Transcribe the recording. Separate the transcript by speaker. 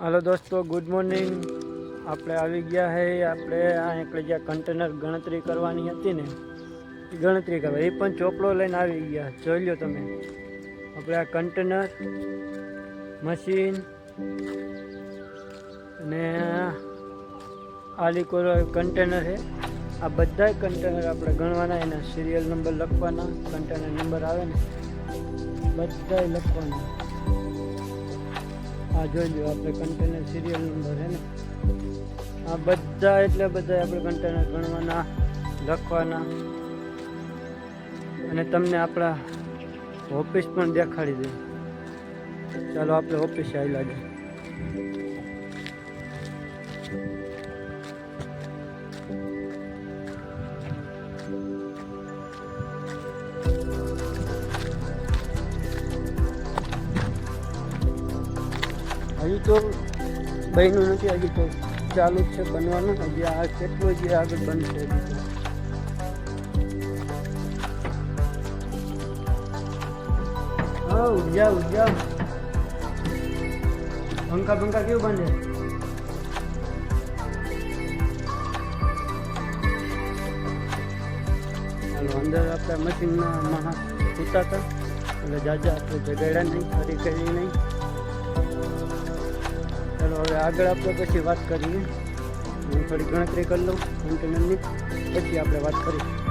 Speaker 1: હાલો દોસ્તો good morning આપણે આવી ગયા હે, આપણે આ એકલે જ્યાં કન્ટેનર ગણતરી કરવાની હતી ને. ગણતરી કરવા, એ પણ ચોપડો લઈને આવી ગયા. જોઈ લો તમે. આપણે આ કન્ટેનર મશીન અને આ કોરો કન્ટેનર છે આ બધા કન્ટેનર આપણે ગણવાના, એના સિરિયલ નંબર લખવાના કન્ટેનર નંબર આવે ને, બધાય લખવાના. આ જોઈ લો આપણે કન્ટેનર સિરિયલ નંબર છે ને. આ બધા એટલે બધા આપણે કન્ટેનર ગણવાના, લખવાના. અને તમને આપણા ઓફિસ પણ દેખાડી દે. ચાલો આપણે ઓફિસે આવી લાગે હજુ તો બન્યું નથી હજી તો ચાલુ જ છે બનવાનું હજી આ કેટલું હજી આગળ બનશે હજી તો. હા ઉજા ઉજા પંખા પંખા કેવું બને હાલો અંદર આપણા મશીનમાં માણસ સૂતા હતા એટલે જાજા આપણે જગાડ્યા નહીં ફરી કરી નહીં ચાલો, હવે આગળ આપણે પછી વાત કરીએ. હું થોડી ગણતરી કરી લઉં કન્ટેનરની પછી આપણે વાત કરીએ